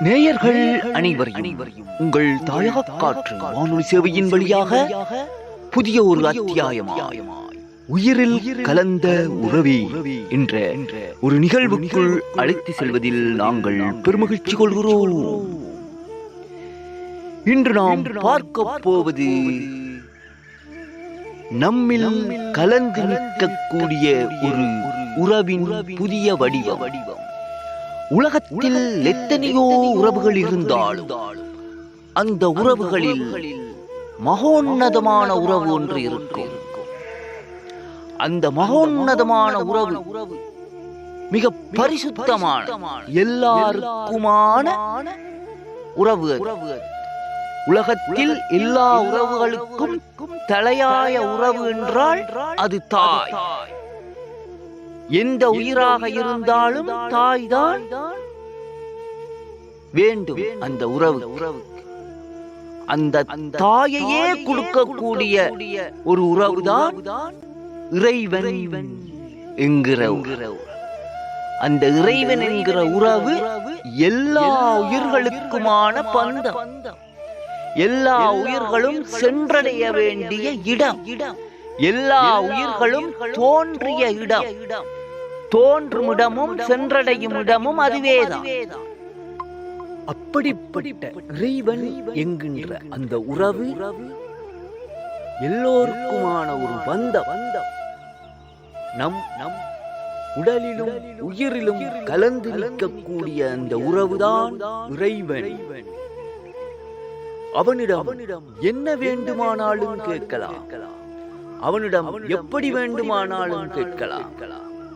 நேயர்கள் அனைவரையும் உங்கள் தாயக காற்று வானொலி சேவையின் வழியாக புதிய ஒரு அத்தியாயமாய் உயிரில் கலந்த உறவே என்ற ஒரு நிகழ்வுக்குள் அழைத்து செல்வதில் நாங்கள் பெருமகிழ்ச்சி கொள்கிறோம். இன்று நாம் பார்க்க போவது நம்மில் கலந்து நிற்கக்கூடிய ஒரு உறவின் புதிய வடிவம். உலகத்தில் எத்தனையோ உறவுகள் இருந்தாலும் அந்த உறவுகளில் மகோன்னதமான உறவு ஒன்று இருக்கும். அந்த மகோன்னதமான உறவு மிக பரிசுத்தமான எல்லாருக்குமான உறவு உலகத்தில் எல்லா உறவுகளுக்கும் தலையாய உறவு என்றால் அது தாய். எந்த உயிராக இருந்தாலும் தாய்தான். வேண்டும் அந்த உறவு அந்த தாயையே கொடுக்கக்கூடிய ஒரு உறவுதான் இறைவன் என்கிற உறவு அந்த இறைவன் என்கிற உறவு எல்லா உயிர்களுக்குமான பந்தம். எல்லா உயிர்களும் சென்றடைய வேண்டிய இடம். எல்லா உயிர்களும் தோன்றிய இடம். தோன்றும் இடமும் சென்றடையும் இடமும் அதுவேதான். அப்படிப்பட்ட இறைவன் என்கின்ற அந்த உறவு எல்லோருக்குமான ஒரு வந்த வந்த நம் நம் உடலிலும் உயிரிலும் கலந்து நிற்கக்கூடிய அந்த உறவுதான் இறைவன். அவனிடம் என்ன வேண்டுமானாலும் கேட்கலாம். அவனிடம் எப்படி வேண்டுமானாலும் கேட்கலாம்.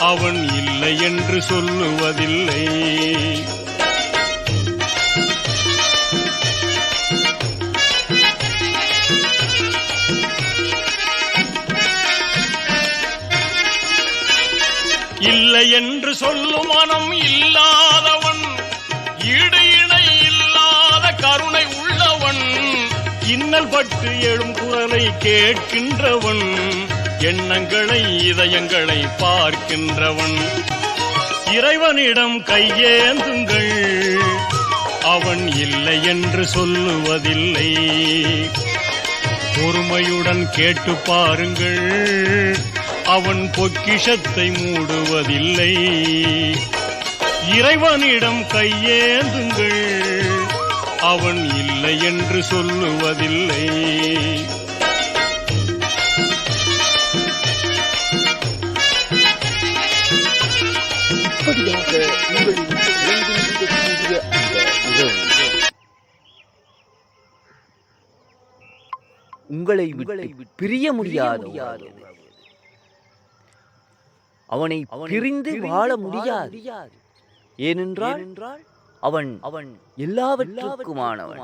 அவன் இல்லை என்று சொல்லுவதில்லை. இல்லை என்று சொல்லும் மனம் இல்லாதவன் ஈடு இணை இல்லாத கருணை உள்ளவன் இன்னல் பட்டு எழும் குரலை கேட்கின்றவன். எண்ணங்களை இதயங்களை பார்க்கின்றவன். இறைவனிடம் கையேந்துங்கள். அவன் இல்லை என்று சொல்லுவதில்லை. பொறுமையுடன் கேட்டு பாருங்கள். அவன் பொக்கிஷத்தை மூடுவதில்லை. இறைவனிடம் கையேந்துங்கள். அவன் இல்லை என்று சொல்லுவதில்லை. இப்படியாக உங்களில் இயங்கியிருக்கக்கூடிய அந்த உறவு உங்களை விட்டு பிரிய முடியாது அவனை பிரிந்து வாழ முடியாது. ஏனென்றால் அவன் அவன் எல்லாவற்றுக்குமானவன்.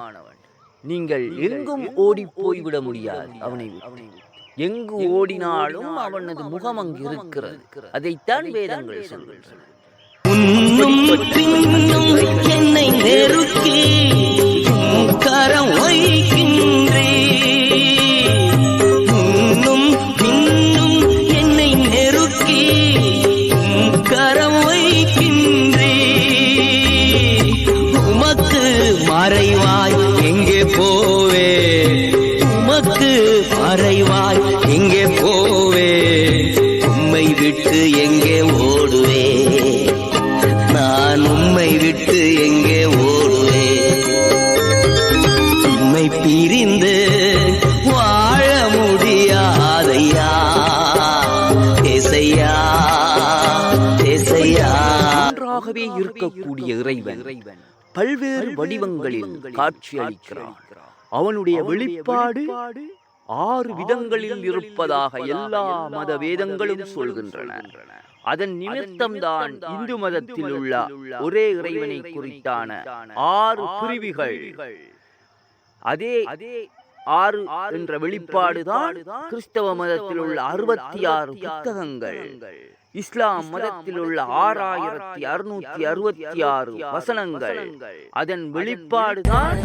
நீங்கள் எங்கும் ஓடி போய்விட முடியாது. அவனை எங்கு ஓடினாலும் அவனது முகம் அங்கு இருக்கிறது அதைத்தான் வேதங்கள் சொல்கின்றன. பின்னும் என்னை நெருக்கி கரம் வைக்கின்றே பிரிந்து வாழ முடியாதையா? இசையா இசையா ஒன்றாகவே இருக்கக்கூடிய இறைவன் பல்வேறு வடிவங்களில் காட்சியளிக்கிறான். அவனுடைய வெளிப்பாடு ஆறு விதங்களில் இருப்பதாக எல்லா மத வேதங்களும் சொல்கின்றன. அதன் நிமித்தம்தான் இந்து மதத்தில் உள்ள ஒரே இறைவனை குறித்தான ஆறு பிரிவுகள் அதே அதே ஆறு என்ற வெளிப்பாடுதான் கிறிஸ்தவ மதத்தில் உள்ள அறுபத்தி ஆறு புத்தகங்கள். இஸ்லாம் மதத்தில் உள்ள ஆறாயிரத்தி அறுநூத்தி அறுபத்தி ஆறு வசனங்கள். அதன் வெளிப்பாடுதான்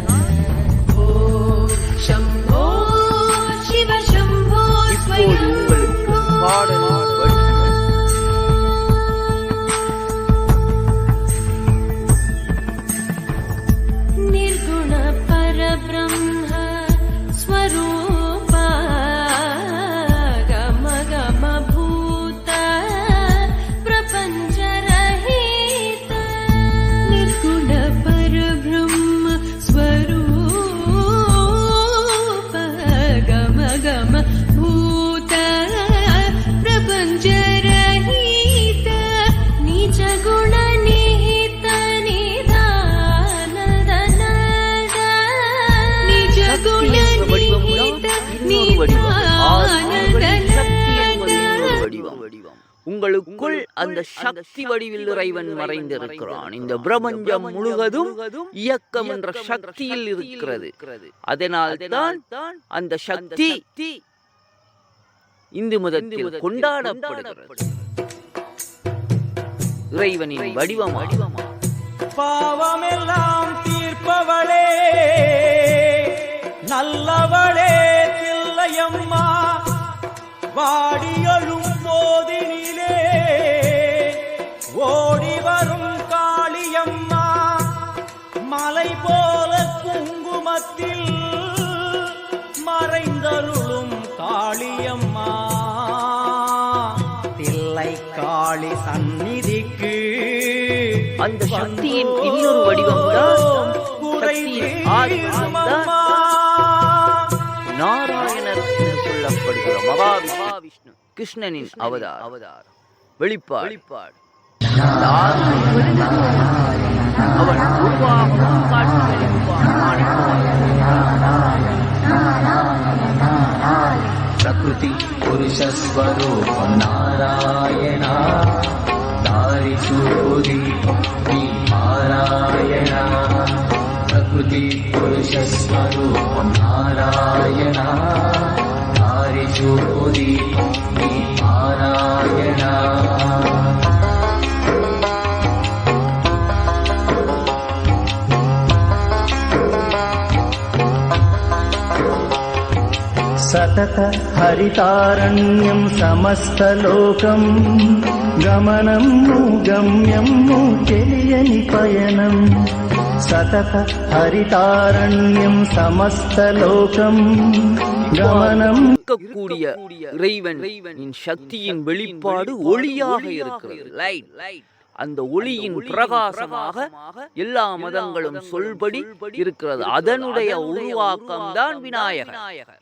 உங்களுக்குள் அந்த சக்தி வடிவில் இறைவன் மறைந்திருக்கிறான். இந்த பிரபஞ்சம் முழுவதும் இயக்கம் என்ற சக்தியில் இருக்கிறது. அதனால் தான் அந்த சக்தி இந்து மதத்தில் கொண்டாடப்படுகிறது. இறைவனின் வடிவமாக பாவமெல்லாம் தீர்ப்பவளே நல்லவளே தில்லையம்மா. வாடியழும் போதினிலே காளியம்மா. தில்லை காளி சந்நிதிக்கு அந்த சக்தியின் இன்னொரு வடிவம் தான் நாராயணர் என்று சொல்லப்படுகிற மகாவிஷ்ணு கிருஷ்ணனின் அவதார் அவதார் வெளிப்பாடு. வெளிப்பாடு. அவன் స్వరూపం నారాయణ దారి చూది నారాయణ ప్రకృతి పురుష స్వరూపం నారాయణ దారి చూది सतत हरितारण्यं समस्तलोकम् கமனம் கம்யம் चेयनि पयनं। सतत हरितारण्यं समस्तलोकम् கவனம் கூடிய இறைவன் சக்தியின் வெளிப்பாடு ஒளியாக இருக்கிறது. லைட் லைட் அந்த ஒளியின் பிரகாசமாக எல்லா மதங்களும் சொல்படி இருக்கிறது. அதனுடைய உருவாக்கம் தான் விநாயகர்.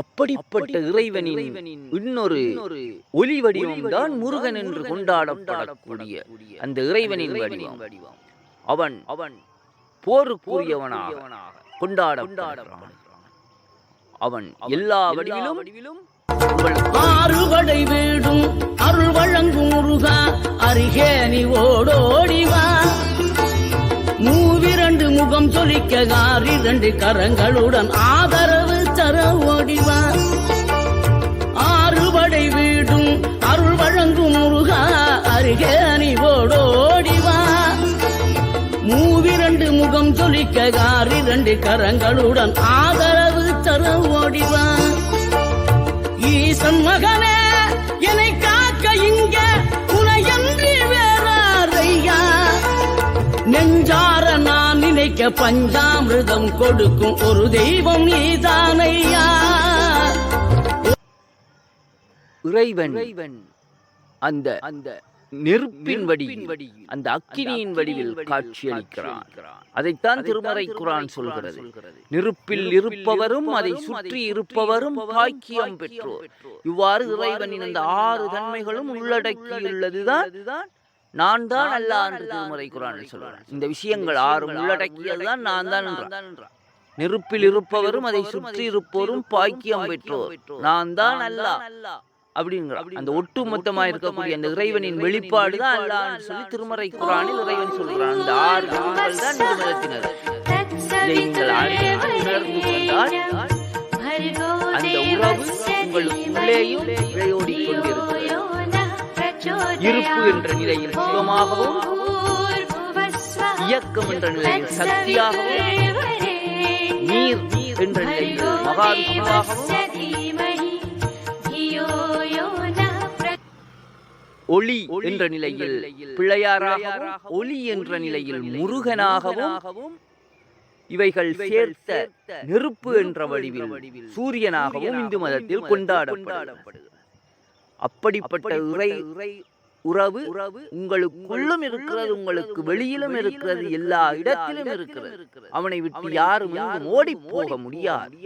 அப்படிப்பட்ட இறைவனின் இன்னொரு ஒளி வடிவம் தான் முருகன் என்று கொண்டாடப்படக்கூடிய அந்த இறைவனின் வடிவம். அவன் அவன் போருக்குரியவனாக கொண்டாடப்படுகிறான். அவன் எல்லா வடிவிலும் ஆறுபடை வீடும் அருள் வழங்கும் முருகா அருகே நீ ஓடோடிவா மூவிரண்டு முகம் சொலிக்க இரண்டு கரங்களுடன் ஆதரவு தர ஓடிவா. ஆறுபடை வீடும் அருள் வழங்கும் முருகா அருகே அணிவோடோடிவா மூவிரண்டு முகம் சொலிக்க இரண்டு கரங்களுடன் ஆதரவு தர ஓடிவா. ஈசன் மகன் நினைக்க பஞ்சாமிர்தம் கொடுக்கும் ஒரு தெய்வம் நீதானையா? இறைவன் அந்த அந்த நெருப்பின் வடி அந்த அக்கினியின் வடிவில் காட்சியளிக்கிறான். அதைத்தான் திருமறை குரான் சொல்கிறது. நெருப்பில் இருப்பவரும் அதை சுற்றி இருப்பவரும் பாக்கியம் பெற்றோர். இவ்வாறு இறைவனின் அந்த ஆறு தன்மைகளும் உள்ளடக்கியுள்ளதுதான் நான் தான் அல்லாஹ் என்று திருமறை குரான் சொல்கிறான் இந்த விஷயங்கள் ஆறும் உள்ளடக்கியதுதான் நான் தான் என்றான் நெருப்பில் இருப்பவரும் அதை சுற்றி இருப்போரும் பாக்கியம் பெற்றோர். நான் தான் அல்லாஹ் அப்படிங்கிறான் அந்த ஒட்டுமொத்தமா இருக்கக்கூடிய அந்த இறைவனின் வெளிப்பாடு தான் அல்லாஹ்னு சொல்லி திருமறை குரானில் இறைவன் சொல்கிறான் அந்த ஆறு குணங்கள் தான் இதை நீங்கள் உணர்ந்து கொண்டால் அந்த உறவு உங்களுக்குள்ளேயும் இழையோடிக் கொண்டிருக்கிறது. இருப்பு என்ற நிலையில் சிவமாகவும் இயக்கம் என்ற நிலையில் சக்தியாகவும் நீர் என்ற நிலையில் மகாவிஷ்ணுவாகவும் ஒளி என்ற நிலையில் பிள்ளையாராக ஒளி என்ற நிலையில் முருகனாகவும் இவைகள் சேர்த்த நெருப்பு என்ற வடிவில் சூரியனாகவும் இந்து மதத்தில் கொண்டாடப்படுகிறது. அப்படிப்பட்ட இறை உறவு உங்களுக்குள்ளும் இருக்கிறது உங்களுக்கு வெளியிலும் இருக்கிறது எல்லா இடத்திலும் இருக்கிறது. அவனை விட்டு யாரும் ஓடி போக முடியாது.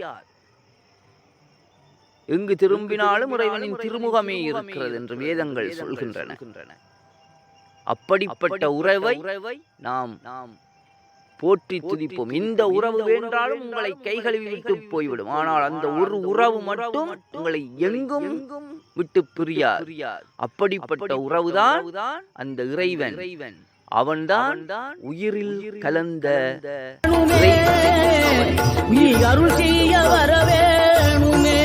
எங்கு திரும்பினாலும் இறைவனின் திருமுகமே இருக்கிறது என்று வேதங்கள் சொல்கின்றன. அப்படிப்பட்ட உறவை நாம் நாம் போற்றி துதிப்போம். இந்த உறவு வேண்டாலும் உங்களை கை கழுவி விட்டு போய்விடும். ஆனால் அந்த ஒரு உறவு மட்டும் உங்களை எங்கும் விட்டு பிரியார். அப்படிப்பட்ட உறவுதான் அந்த இறைவன். இறைவன். அவன்தான் தான் உயிரில் கலந்த நீ அருள் செய்ய வரவேணுமே.